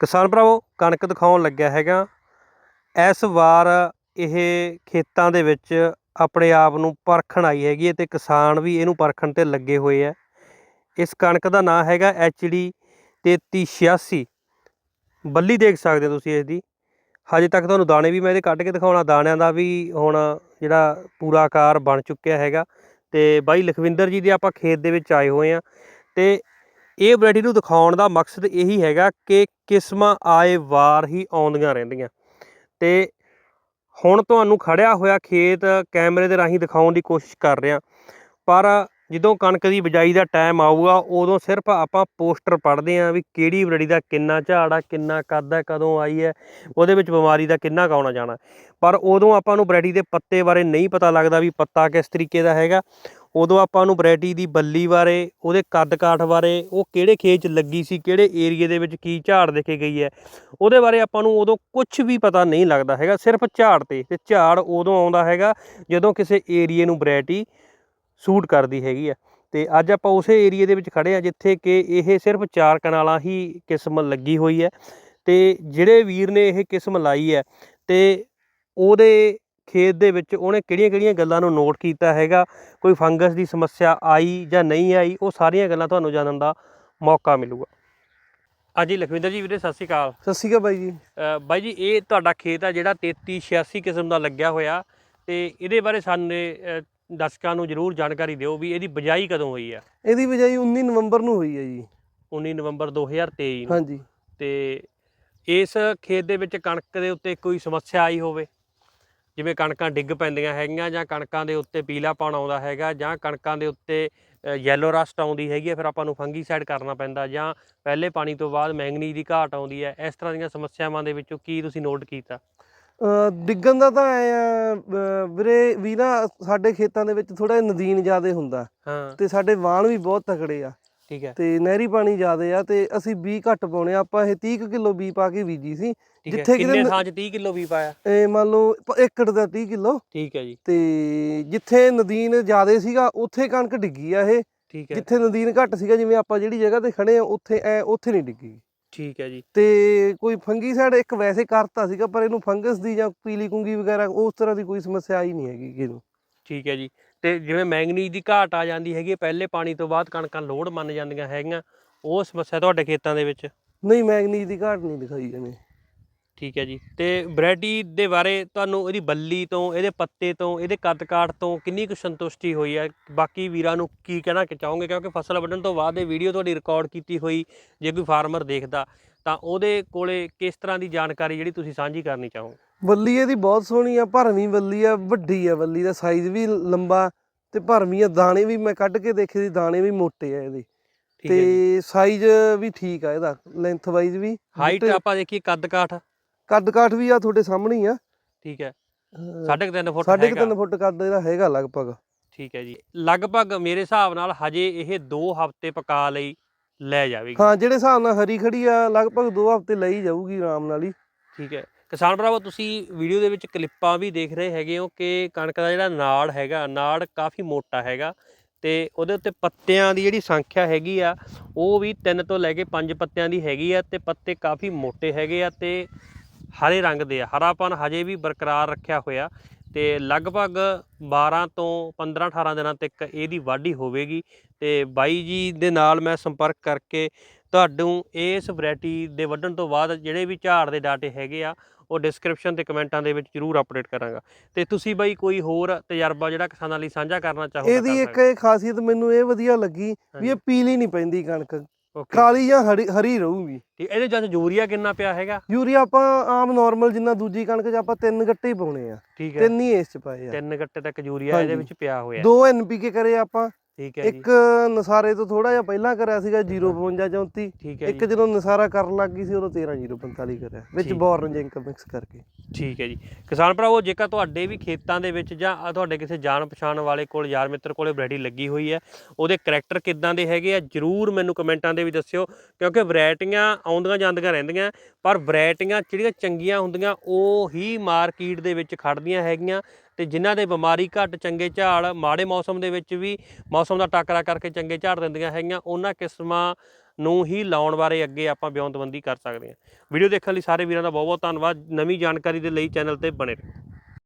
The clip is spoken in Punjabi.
ਕਿਸਾਨ ਭਰਾਵੋ, ਕਣਕ ਦਿਖਾਉਣ ਲੱਗਿਆ ਹੈਗਾ। ਇਸ ਵਾਰ ਇਹ ਖੇਤਾਂ ਦੇ ਵਿੱਚ ਆਪਣੇ ਆਪ ਨੂੰ ਪਰਖਣ ਆਈ ਹੈਗੀ ਹੈ ਤੇ ਕਿਸਾਨ ਵੀ ਇਹਨੂੰ ਪਰਖਣ ਤੇ ਲੱਗੇ ਹੋਏ ਆ ਇਸ ਕਣਕ ਦਾ ਨਾਂ ਹੈਗਾ ਐਚਡੀ 3386 ਬੱਲੀ ਦੇਖ ਸਕਦੇ ਹੋ ਤੁਸੀਂ ਇਸ ਦੀ। ਹਜੇ ਤੱਕ ਤੁਹਾਨੂੰ ਦਾਣੇ ਵੀ ਮੈਂ ਇਹਦੇ ਕੱਢ ਕੇ ਦਿਖਾਉਣਾ। ਦਾਣਿਆਂ ਦਾ ਵੀ ਹੁਣ ਜਿਹੜਾ ਪੂਰਾ ਆਕਾਰ ਬਣ ਚੁੱਕਿਆ ਹੈਗਾ। ਤੇ ਬਾਈ ਲਖਵਿੰਦਰ ਜੀ ਦੇ ਆਪਾਂ ਖੇਤ ਦੇ ਵਿੱਚ ਆਏ ਹੋਏ ਆ ਤੇ ਇਹ ਵੈਰਾਈਟੀ ਨੂੰ ਦਿਖਾਉਣ ਦਾ ਮਕਸਦ ਇਹੀ ਹੈਗਾ ਕਿ ਕਿਸਮਾਂ ਆਏ ਵਾਰ ਹੀ ਆਉਂਦੀਆਂ ਰਹਿੰਦੀਆਂ। ਤੇ ਹੁਣ ਤੁਹਾਨੂੰ ਖੜਿਆ ਹੋਇਆ ਖੇਤ ਕੈਮਰੇ ਦੇ ਰਾਹੀਂ ਦਿਖਾਉਣ ਦੀ ਕੋਸ਼ਿਸ਼ ਕਰ ਰਿਹਾ। ਪਰ ਜਦੋਂ ਕਣਕ ਦੀ ਬਿਜਾਈ ਦਾ ਟਾਈਮ ਆਊਗਾ, ਉਦੋਂ ਸਿਰਫ ਆਪਾਂ ਪੋਸਟਰ ਪੜ੍ਹਦੇ ਆਂ ਵੀ ਕਿਹੜੀ ਵੈਰਾਈਟੀ ਦਾ ਕਿੰਨਾ ਝਾੜ ਆ, ਕਿੰਨਾ ਕੱਦ ਹੈ ਕਦੋਂ ਆਈ ਹੈ, ਉਹਦੇ ਵਿੱਚ ਬਿਮਾਰੀ ਦਾ ਕਿੰਨਾ ਕੁ ਆਉਣਾ ਜਾਣਾ ਪਰ ਉਦੋਂ ਆਪਾਂ ਨੂੰ ਵੈਰਾਈਟੀ ਦੇ ਪੱਤੇ ਬਾਰੇ ਨਹੀਂ ਪਤਾ ਲੱਗਦਾ ਵੀ ਪੱਤਾ ਕਿਸ ਤਰੀਕੇ ਦਾ ਹੈਗਾ। ਉਦੋਂ ਆਪਾਂ ਨੂੰ ਵੈਰਾਈਟੀ ਦੀ ਬੱਲੀ ਬਾਰੇ, ਉਹਦੇ ਕੱਦ ਕਾਠ ਬਾਰੇ, ਉਹ ਕਿਹੜੇ ਖੇਤ 'ਚ ਲੱਗੀ ਸੀ, ਕਿਹੜੇ ਏਰੀਏ ਦੇ ਵਿੱਚ ਕੀ ਝਾੜ ਦੇਖੇ ਗਈ ਹੈ, ਉਹਦੇ ਬਾਰੇ ਆਪਾਂ ਨੂੰ ਉਦੋਂ ਕੁਝ ਵੀ ਪਤਾ ਨਹੀਂ ਲੱਗਦਾ ਹੈਗਾ, ਸਿਰਫ ਝਾੜ ਤੇ ਤੇ ਝਾੜ ਉਦੋਂ ਆਉਂਦਾ ਹੈਗਾ ਜਦੋਂ ਕਿਸੇ ਏਰੀਏ ਨੂੰ ਵੈਰਾਈਟੀ ਸੂਟ ਕਰਦੀ ਹੈਗੀ ਆ ਤੇ ਅੱਜ ਆਪਾਂ ਉਸੇ ਏਰੀਏ ਦੇ ਵਿੱਚ ਖੜੇ ਆ ਜਿੱਥੇ ਕਿ ਇਹ ਸਿਰਫ ਚਾਰ ਕਨਾਲਾਂ ਹੀ ਕਿਸਮ ਲੱਗੀ ਹੋਈ ਹੈ, ਤੇ ਜਿਹੜੇ ਵੀਰ ਨੇ ਇਹ ਕਿਸਮ ਲਾਈ ਹੈ, ਤੇ ਉਹਦੇ ਖੇਤ ਦੇ ਵਿੱਚ ਉਹਨੇ ਕਿਹੜੀਆਂ-ਕਿਹੜੀਆਂ ਗੱਲਾਂ ਨੂੰ ਨੋਟ ਕੀਤਾ ਹੈਗਾ ਕੋਈ ਫੰਗਸ ਦੀ ਸਮੱਸਿਆ ਆਈ ਜਾਂ ਨਹੀਂ ਆਈ ਉਹ ਸਾਰੀਆਂ ਗੱਲਾਂ ਤੁਹਾਨੂੰ ਜਾਣਨ ਦਾ ਮੌਕਾ ਮਿਲੂਗਾ। ਹਾਂਜੀ ਲਖਵਿੰਦਰ ਜੀ ਵੀਰੇ ਸਤਿ ਸ਼੍ਰੀ ਅਕਾਲ। ਸਤਿ ਸ਼੍ਰੀ ਅਕਾਲ ਬਾਈ ਜੀ। ਬਾਈ ਜੀ ਇਹ ਤੁਹਾਡਾ ਖੇਤ ਆ ਜਿਹੜਾ 3386 ਕਿਸਮ ਦਾ ਲੱਗਿਆ ਹੋਇਆ ਤੇ ਇਹਦੇ ਬਾਰੇ ਸਾਨੂੰ ਦਰਸ਼ਕਾਂ ਨੂੰ ਜਰੂਰ ਜਾਣਕਾਰੀ ਦਿਓ ਵੀ ਇਹਦੀ ਬਜਾਈ ਕਦੋਂ ਹੋਈ ਆ। ਇਹਦੀ ਬਜਾਈ 19 ਨਵੰਬਰ ਨੂੰ ਹੋਈ ਹੈ ਜੀ। 19 ਨਵੰਬਰ 2023 ਨੂੰ। ਹਾਂਜੀ। ਤੇ ਇਸ ਖੇਤ ਦੇ ਵਿੱਚ ਕਣਕ ਦੇ ਉੱਤੇ ਕੋਈ ਸਮੱਸਿਆ ਆਈ ਹੋਵੇ? ਜਿਵੇਂ ਕਣਕਾਂ ਡਿੱਗ ਪੈਂਦੀਆਂ ਹੈਗੀਆਂ ਜਾਂ ਕਣਕਾਂ ਦੇ ਉੱਤੇ ਪੀਲਾਪਣ ਆਉਂਦਾ ਹੈਗਾ ਜਾਂ ਕਣਕਾਂ ਦੇ ਉੱਤੇ ਯੈਲੋ ਰਸਟ ਆਉਂਦੀ ਹੈਗੀ ਹੈ ਫਿਰ ਆਪਾਂ ਨੂੰ ਫੰਗੀਸਾਈਡ ਕਰਨਾ ਪੈਂਦਾ ਜਾਂ ਪਹਿਲੇ ਪਾਣੀ ਤੋਂ ਬਾਅਦ ਮੈਂਗਨੀਜ਼ ਦੀ ਘਾਟ ਆਉਂਦੀ ਹੈ ਇਸ ਤਰ੍ਹਾਂ ਦੀਆਂ ਸਮੱਸਿਆਵਾਂ ਦੇ ਵਿੱਚੋਂ ਕੀ ਤੁਸੀਂ ਨੋਟ ਕੀਤਾ? ਡਿੱਗਣ ਦਾ ਤਾਂ ਐ ਵੀਰੇ ਵੀ ਨਾ ਸਾਡੇ ਖੇਤਾਂ ਦੇ ਵਿੱਚ ਥੋੜਾ ਨਦੀਨ ਜ਼ਿਆਦੇ ਹੁੰਦਾ ਹਾਂ। ਤੇ ਸਾਡੇ ਵਾਣ ਵੀ ਬਹੁਤ ਤਕੜੇ ਆ। ਠੀਕ ਹੈ। ਤੇ ਨਹਿਰੀ ਪਾਣੀ ਜ਼ਿਆਦੇ ਆ ਤੇ ਅਸੀਂ ਬੀ ਘੱਟ ਪਾਉਣੇ ਆ ਆਪਾਂ ਇਹ 30 ਕਿਲੋ ਬੀ ਪਾ ਕੇ ਬੀਜੀ ਸੀ। ਜਿੱਥੇ ਕਿੰਨੇ ਥਾਂ 'ਚ 30 ਕਿਲੋ ਵੀ ਪਾਇਆ? ਇਹ ਮੰਨ ਲਓ ਏਕੜ ਦਾ 30 ਕਿਲੋ। ਠੀਕ ਹੈ ਜੀ। ਤੇ ਜਿੱਥੇ ਨਦੀਨ ਜ਼ਿਆਦੇ ਸੀਗਾ ਉੱਥੇ ਕਣਕ ਡਿੱਗੀ ਆ ਇਹ। ਠੀਕ ਹੈ। ਜਿੱਥੇ ਨਦੀਨ ਘੱਟ ਸੀਗਾ ਜਿਵੇਂ ਆਪਾਂ ਜਿਹੜੀ ਜਗ੍ਹਾ ਤੇ ਖੜੇ ਆ ਉੱਥੇ ਐ ਉੱਥੇ ਨਹੀਂ ਡਿੱਗੀ। ਠੀਕ ਹੈ ਜੀ। ਤੇ ਕੋਈ ਫੰਗੀਸਾਈਡ ਇੱਕ ਵੈਸੇ ਕਰਤਾ ਸੀਗਾ ਪਰ ਇਹਨੂੰ ਫੰਗਸ ਦੀ ਜਾਂ ਪੀਲੀ ਕੁੰਗੀ ਵਗੈਰਾ ਉਸ ਤਰ੍ਹਾਂ ਦੀ ਕੋਈ ਸਮੱਸਿਆ ਆਈ ਨਹੀਂ ਹੈਗੀ ਇਹਨੂੰ ਠੀਕ ਹੈ ਜੀ। ਤੇ ਜਿਵੇਂ ਮੈਂਗਨੀਜ਼ ਦੀ ਘਾਟ ਆ ਜਾਂਦੀ ਹੈਗੀ ਪਹਿਲੇ ਪਾਣੀ ਤੋਂ ਬਾਅਦ ਕਣਕਾਂ ਲੋਡ ਮੰਨ ਜਾਂਦੀਆਂ ਹੈਗੀਆਂ ਉਹ ਸਮੱਸਿਆ ਤੁਹਾਡੇ ਖੇਤਾਂ ਦੇ ਵਿੱਚ? ਨਹੀਂ ਮੈਗਨੀਜ਼ ਦੀ ਘਾਟ ਨਹੀਂ ਦਿਖਾਈ ਇਹਨੇ। ਠੀਕ ਹੈ ਜੀ ਤੇ ਵੈਰਾਈਟੀ ਦੇ ਬਾਰੇ ਤੁਹਾਨੂੰ ਇਹਦੀ ਬੱਲੀ ਤੋਂ ਇਹਦੇ ਪੱਤੇ ਤੋਂ ਇਹਦੇ ਕੱਦ ਕਾਠ ਤੋਂ ਕਿੰਨੀ ਕੁ ਸੰਤੁਸ਼ਟੀ ਹੋਈ ਹੈ? ਬਾਕੀ ਵੀਰਾਂ ਨੂੰ ਕੀ ਕਹਿਣਾ ਚਾਹੋਗੇ? ਕਿਉਂਕਿ ਫਸਲ ਵੱਢਣ ਤੋਂ ਬਾਅਦ ਇਹ ਵੀਡੀਓ ਤੁਹਾਡੀ ਰਿਕਾਰਡ ਕੀਤੀ ਹੋਈ ਜੇ ਕੋਈ ਫਾਰਮਰ ਦੇਖਦਾ। ਤਾਂ ਉਹਦੇ ਕੋਲੇ ਕਿਸ ਤਰ੍ਹਾਂ ਦੀ ਜਾਣਕਾਰੀ ਜਿਹੜੀ ਤੁਸੀਂ ਸਾਂਝੀ ਕਰਨੀ ਚਾਹੋਗੇ? ਬੱਲੀ ਇਹਦੀ ਬਹੁਤ ਸੋਹਣੀ ਆ ਭਰਵੀਂ ਬੱਲੀ ਆ ਵੱਡੀ ਆ ਬੱਲੀ ਦਾ ਸਾਈਜ਼ ਵੀ ਲੰਬਾ ਤੇ ਭਰਵੀਂ ਆ ਦਾਣੇ ਵੀ ਮੈਂ ਕੱਢ ਕੇ ਦੇਖੇ ਸੀ ਦਾਣੇ ਵੀ ਮੋਟੇ ਆ ਇਹਦੇ। ਤੇ ਸਾਈਜ਼ ਵੀ ਠੀਕ ਆ ਇਹਦਾ ਲੈਂਥ ਵਾਈਜ਼ ਵੀ। ਹਾਈਟ ਆਪਾਂ ਦੇਖੀਏ ਕੱਦ ਕਾਠ। ਕੱਦ ਕਾਠ ਵੀ ਆ ਤੁਹਾਡੇ ਸਾਹਮਣੇ ਹੀ ਆ। ਠੀਕ ਹੈ। ਅਹ ਸਾਢੇ ਕੁ ਤਿੰਨ ਫੁੱਟ ਸਾਢੇ ਕੁ ਹੈਗਾ। ਤਿੰਨ ਫੁੱਟ ਕੱਦ ਇਹਦਾ ਹੈਗਾ ਲਗਭਗ। ਠੀਕ ਹੈ ਜੀ। ਲਗਭਗ ਮੇਰੇ ਹਿਸਾਬ ਨਾਲ ਹਜੇ ਇਹ 2 ਹਫ਼ਤੇ ਪਕਾ ਲਈ। ਲੈ ਜਾਵੇਗੀ। ਹਾਂ ਜਿਹੜੇ ਹਿਸਾਬ ਨਾਲ ਹਰੀ ਖੜੀ ਆ ਲਗਭਗ 2 ਹਫ਼ਤੇ ਲਈ ਜਾਊਗੀ ਆਰਾਮ ਨਾਲ ਹੀ। ਠੀਕ ਹੈ। ਕਿਸਾਨ ਭਰਾਵੋ ਤੁਸੀਂ ਵੀਡੀਓ ਦੇ ਵਿੱਚ ਕਲਿੱਪਾਂ ਵੀ ਦੇਖ ਰਹੇ ਹੈਗੇ ਹੋ ਕਿ ਕਣਕ ਦਾ ਜਿਹੜਾ ਨਾੜ ਹੈਗਾ ਨਾੜ ਕਾਫੀ ਮੋਟਾ ਹੈਗਾ ਤੇ ਉਹਦੇ ਉੱਤੇ ਪੱਤਿਆਂ ਦੀ ਜਿਹੜੀ ਸੰਖਿਆ ਹੈਗੀ ਆ ਉਹ ਵੀ 3 ਤੋਂ ਲੈ ਕੇ 5 ਪੱਤਿਆਂ ਦੀ ਹੈਗੀ ਆ ਤੇ ਪੱਤੇ ਕਾਫੀ ਮੋਟੇ ਹੈਗੇ ਆ ਤੇ ਹਰੇ ਰੰਗ ਦੇ ਆ। ਹਰਾਪਨ ਹਜੇ ਵੀ ਬਰਕਰਾਰ ਰੱਖਿਆ ਹੋਇਆ ਤੇ ਲਗਭਗ 12 ਤੋਂ 15 18 ਦਿਨਾਂ ਤੱਕ ਇਹਦੀ ਵਾਢੀ ਹੋਵੇਗੀ ਤੇ ਬਾਈ ਜੀ ਦੇ ਨਾਲ ਮੈਂ ਸੰਪਰਕ ਕਰਕੇ ਤੁਹਾਨੂੰ ਇਸ ਵੈਰਾਈਟੀ ਦੇ ਵੱਢਣ ਤੋਂ ਬਾਅਦ ਜਿਹੜੇ ਵੀ ਝਾੜ ਦੇ ਡਾਟੇ ਹੈਗੇ ਆ ਉਹ ਡਿਸਕ੍ਰਿਪਸ਼ਨ ਤੇ ਕਮੈਂਟਾਂ ਦੇ ਵਿੱਚ ਜਰੂਰ ਅਪਡੇਟ ਕਰਾਂਗਾ। ਤੇ ਤੁਸੀਂ ਬਾਈ ਕੋਈ ਹੋਰ ਤਜਰਬਾ ਜਿਹੜਾ ਕਿਸਾਨਾਂ ਲਈ ਸਾਂਝਾ ਕਰਨਾ ਚਾਹੋ ਤਾਂ ਇਹਦੀ ਇੱਕ ਇਹ ਖਾਸੀਅਤ ਮੈਨੂੰ ਇਹ ਵਧੀਆ ਲੱਗੀ ਵੀ ਇਹ। ਪੀਲੀ ਨਹੀਂ ਪੈਂਦੀ ਕਣਕ। ਕਾਲੀ ਜਾਂ ਹਰੀ ਹਰੀ ਰਹੂਗੀ। ਠੀਕ ਇਹਦੇ ਜਦ ਯੂਰੀਆ ਕਿੰਨਾ ਪਿਆ ਹੈਗਾ? ਯੂਰੀਆ ਆਪਾਂ ਆਮ ਨਾਰਮਲ ਜਿੰਨਾ ਦੂਜੀ ਕਣਕ 'ਚ ਆਪਾਂ ਤਿੰਨ ਗੱਟੇ ਹੀ ਪਾਉਣੇ ਆ। ਠੀਕ ਹੈ। ਤਿੰਨ ਹੀ ਇਸ 'ਚ ਪਾਏ ਆ। ਤਿੰਨ ਗੱਟੇ ਤੱਕ ਯੂਰੀਆ ਇਹਦੇ। ਵਿੱਚ ਪਿਆ ਹੋਇਆ। ਦੋ ਐਨਪੀਕੇ ਕਰੇ ਆਪਾਂ। ਠੀਕ ਹੈ ਜੀ। ਇੱਕ ਨਸਾਰੇ ਤੋਂ ਥੋੜਾ ਜਿਹਾ ਪਹਿਲਾਂ ਕਰਿਆ ਸੀਗਾ 052 34 ਠੀਕ ਹੈ ਇੱਕ ਜੀ। ਜਦੋਂ ਨਸਾਰਾ ਕਰਨ ਲੱਗ ਗਈ ਸੀ ਉਦੋਂ 13045 ਕਰਿਆ। ਵਿੱਚ। ਬੋਰਨ ਜਿੰਕ ਮਿਕਸ ਕਰਕੇ। ਠੀਕ ਹੈ ਜੀ। ਕਿਸਾਨ ਭਰਾਵੋ ਜੇਕਰ ਤੁਹਾਡੇ ਵੀ ਖੇਤਾਂ ਦੇ ਵਿੱਚ ਜਾਂ ਤੁਹਾਡੇ ਕਿਸੇ ਜਾਣ ਪਛਾਣ ਵਾਲੇ ਕੋਲ ਯਾਰ ਮਿੱਤਰ ਕੋਲੇ ਵੈਰਾਈਟੀ ਲੱਗੀ ਹੋਈ ਹੈ ਉਹਦੇ ਕਰੈਕਟਰ ਕਿੱਦਾਂ ਦੇ ਹੈਗੇ ਆ ਜਰੂਰ ਮੈਨੂੰ ਕਮੈਂਟਾਂ ਦੇ ਵਿੱਚ ਦੱਸਿਓ ਕਿਉਂਕਿ ਵੈਰਾਈਟੀਆਂ ਆਉਂਦੀਆਂ ਜਾਂਦੀਆਂ ਰਹਿੰਦੀਆਂ। ਪਰ ਵੈਰਾਈਟੀਆਂ ਜਿਹੜੀਆਂ ਚੰਗੀਆਂ ਹੁੰਦੀਆਂ, ਉਹ ਹੀ ਮਾਰਕੀਟ ਦੇ ਵਿੱਚ ਖੜਦੀਆਂ ਹੈਗੀਆਂ ਤੇ ਜਿਨ੍ਹਾਂ ਦੇ ਬਿਮਾਰੀ ਘੱਟ ਚੰਗੇ ਝਾੜ, ਮਾੜੇ ਮੌਸਮ ਦੇ ਵਿੱਚ ਵੀ ਮੌਸਮ ਦਾ ਟਾਕਰਾ ਕਰਕੇ ਚੰਗੇ ਝਾੜ ਦਿੰਦੀਆਂ ਹੈਗੀਆਂ, ਉਹਨਾਂ ਕਿਸਮਾਂ ਨੂੰ ਹੀ ਲਾਉਣ ਬਾਰੇ ਅੱਗੇ ਆਪਾਂ ਬਿਉਂਤਬੰਦੀ ਕਰ ਸਕਦੇ ਹਾਂ। ਵੀਡੀਓ ਦੇਖਣ ਲਈ ਸਾਰੇ ਵੀਰਾਂ ਦਾ ਬਹੁਤ ਬਹੁਤ ਧੰਨਵਾਦ। ਨਵੀਂ ਜਾਣਕਾਰੀ ਦੇ ਲਈ ਚੈਨਲ ਤੇ ਬਣੇ ਰਹੋ।